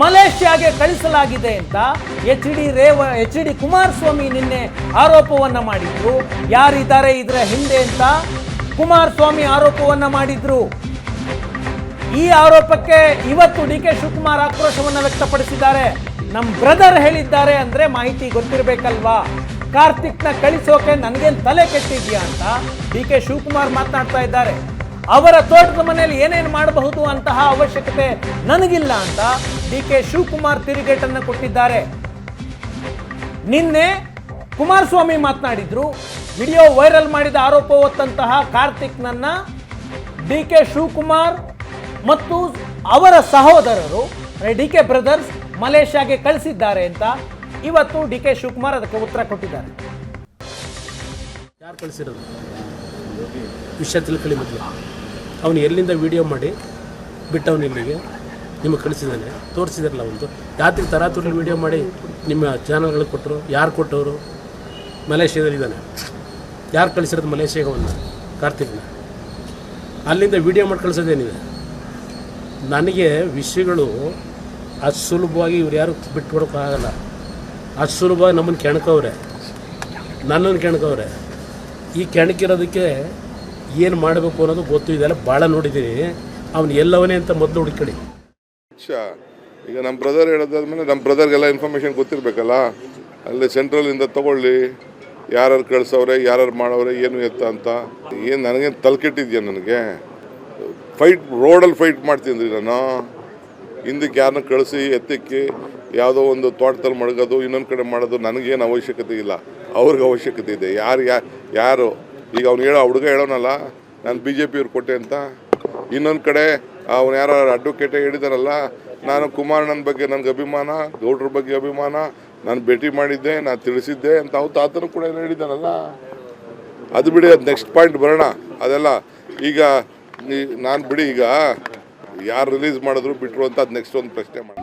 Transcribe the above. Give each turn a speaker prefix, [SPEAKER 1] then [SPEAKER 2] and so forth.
[SPEAKER 1] ಮಲೇಷ್ಯಾಗೆ ಕಳಿಸಲಾಗಿದೆ ಅಂತ H D Revanna, H D Kumaraswamy ನಿನ್ನೆ ಆರೋಪವನ್ನು ಮಾಡಿದ್ರು. ಯಾರಿದ್ದಾರೆ ಇದರ ಹಿಂದೆ ಅಂತ ಕುಮಾರಸ್ವಾಮಿ ಆರೋಪವನ್ನು ಮಾಡಿದ್ರು. ಈ ಆರೋಪಕ್ಕೆ ಇವತ್ತು ಡಿ ಕೆ ಶಿವಕುಮಾರ್ ಆಕ್ರೋಶವನ್ನು ವ್ಯಕ್ತಪಡಿಸಿದ್ದಾರೆ. ನಮ್ಮ ಬ್ರದರ್ ಹೇಳಿದ್ದಾರೆ ಅಂದರೆ ಮಾಹಿತಿ ಗೊತ್ತಿರಬೇಕಲ್ವಾ? ಕಾರ್ತಿಕ್ನ ಕಳಿಸೋಕೆ ನನಗೇನು ತಲೆ ಕೆಟ್ಟಿದ್ಯಾ ಅಂತ ಡಿ ಕೆ ಶಿವಕುಮಾರ್ ಮಾತನಾಡ್ತಾ ಇದ್ದಾರೆ. ಅವರ ತೋಟದ ಮನೆಯಲ್ಲಿ ಏನೇನು ಮಾಡಬಹುದು ಅಂತಹ ಅವಶ್ಯಕತೆ ನನಗಿಲ್ಲ ಅಂತ ಡಿ ಕೆ ಶಿವಕುಮಾರ್ ತಿರುಗೇಟನ್ನು ಕೊಟ್ಟಿದ್ದಾರೆ. ನಿನ್ನೆ ಕುಮಾರಸ್ವಾಮಿ ಮಾತನಾಡಿದ್ರು, ವಿಡಿಯೋ ವೈರಲ್ ಮಾಡಿದ ಆರೋಪ ಹೊತ್ತಂತಹ ಕಾರ್ತಿಕ್ನನ್ನ ಡಿ ಕೆ ಶಿವಕುಮಾರ್ ಮತ್ತು ಅವರ ಸಹೋದರರು ಡಿ ಕೆ ಬ್ರದರ್ಸ್ ಮಲೇಷ್ಯಾಗೆ ಕಳಿಸಿದ್ದಾರೆ ಅಂತ ಇವತ್ತು ಡಿ ಕೆ ಶಿವಕುಮಾರ್ ಅದಕ್ಕೆ ಉತ್ತರ ಕೊಟ್ಟಿದ್ದಾರೆ.
[SPEAKER 2] ಯಾರು ಕಳಿಸಿರೋದು? ವಿಷಯ ತಿಳ್ಕೊಳ್ಳಿ ಮೊದಲು ಅವನು ಎಲ್ಲಿಂದ ವಿಡಿಯೋ ಮಾಡಿ ಬಿಟ್ಟವನು ಇಲ್ಲಿಗೆ? ನಿಮಗೆ ಕಳಿಸಿದ್ದಾನೆ. ತೋರಿಸಿದಾರಲ್ಲ ಒಂದು. ರಾತ್ರಿ ತರಾತುರಲ್ಲಿ ವಿಡಿಯೋ ಮಾಡಿ ನಿಮ್ಮ ಚಾನಲ್ಗಳಿಗೆ ಕೊಟ್ಟರು? ಯಾರು ಕೊಟ್ಟವರು? ಮಲೇಷ್ಯಾದಲ್ಲಿದ್ದಾನೆ ಯಾರು ಕಳಿಸಿರೋದು ಮಲೇಷ್ಯಾಗೆ ಅವನ್ನ ಕಾರ್ತಿಕ್ನ. ಅಲ್ಲಿಂದ ವಿಡಿಯೋ ಮಾಡಿ ಕಳಿಸೋದೇನಿದೆ? ನನಗೆ ವಿಷಯಗಳು ಅಷ್ಟು ಸುಲಭವಾಗಿ ಇವ್ರು ಯಾರು ಬಿಟ್ಕೊಡೋಕ್ಕಾಗಲ್ಲ ಅಷ್ಟು ಸುಲಭವಾಗಿ ನಮ್ಮನ್ನು ಕೆಣಕವ್ರೆ. ನನ್ನನ್ನು ಕೆಣಕವ್ರೆ. ಈ ಕೆಣಕಿರೋದಕ್ಕೆ ಏನು ಮಾಡಬೇಕು ಅನ್ನೋದು ಗೊತ್ತು ಇದೆಲ್ಲ ಭಾಳ ನೋಡಿದ್ದೀನಿ ಅವನು ಎಲ್ಲವನೇ ಅಂತ ಮೊದಲು ಹುಡುಕಿ
[SPEAKER 3] ಈಗ ನಮ್ಮ ಬ್ರದರ್ ಹೇಳೋದಾದ್ಮೇಲೆ ನಮ್ಮ ಬ್ರದರ್ಗೆಲ್ಲ ಇನ್ಫಾರ್ಮೇಷನ್ ಗೊತ್ತಿರಬೇಕಲ್ಲ? ಅಲ್ಲಿ ಸೆಂಟ್ರಲಿಂದ ತಗೊಳ್ಳಿ. ಯಾರು ಕಳಿಸೋರೆ ಯಾರು ಮಾಡೋರೆ ಏನು ಎತ್ತ ಅಂತ. ಏನು ನನಗೇನು ತಲೆಕೆಟ್ಟಿದ್ಯಾ ನನಗೆ? ಫೈಟ್ ರೋಡಲ್ಲಿ ಫೈಟ್ ಮಾಡ್ತೀನಿ ನಾನು. ಹಿಂದಕ್ಕೆ ಯಾರನ್ನ ಕಳಿಸಿ ಎತ್ತಕ್ಕೆ, ಯಾವುದೋ ಒಂದು ತೋಟದಲ್ಲಿ ಮಡಗೋದು, ಇನ್ನೊಂದು ಕಡೆ ಮಾಡೋದು ನನಗೇನು ಅವಶ್ಯಕತೆ ಇಲ್ಲ. ಅವ್ರಿಗೆ ಅವಶ್ಯಕತೆ ಇದೆ. ಯಾರು ಯಾ, ಯಾರು, ಈಗ ಅವ್ನು ಹೇಳೋ ಹುಡುಗ ಹೇಳೋನಲ್ಲ, ನಾನು ಬಿ ಜೆ ಪಿಯವ್ರು ಕೊಟ್ಟೆ ಅಂತ. ಇನ್ನೊಂದು ಕಡೆ ಅವನು ಯಾರೋ ಅಡ್ವೊಕೇಟೇ ಹೇಳಿದಾರಲ್ಲ, ನಾನು ಕುಮಾರಣ್ಣನ ಬಗ್ಗೆ ನನಗೆ ಅಭಿಮಾನ, ಗೌಡ್ರ ಬಗ್ಗೆ ಅಭಿಮಾನ, ನಾನು ಭೇಟಿ ಮಾಡಿದ್ದೆ, ನಾನು ತಿಳಿಸಿದ್ದೆ ಅಂತ ಅವ್ರು ತಾತನು ಕೂಡ ಏನು ಅದು ಬಿಡಿ, ಅದು ನೆಕ್ಸ್ಟ್ ಪಾಯಿಂಟ್ ಬರೋಣ. ಅದೆಲ್ಲ ಈಗ ನಾನು ಬಿಡಿ ಈಗ ಯಾರು ರಿಲೀಸ್ ಮಾಡಿದ್ರು ಬಿಟ್ಟರು ಅಂತ ಅದು ನೆಕ್ಸ್ಟ್ ಒಂದು ಪ್ರಶ್ನೆ ಮಾಡಿ.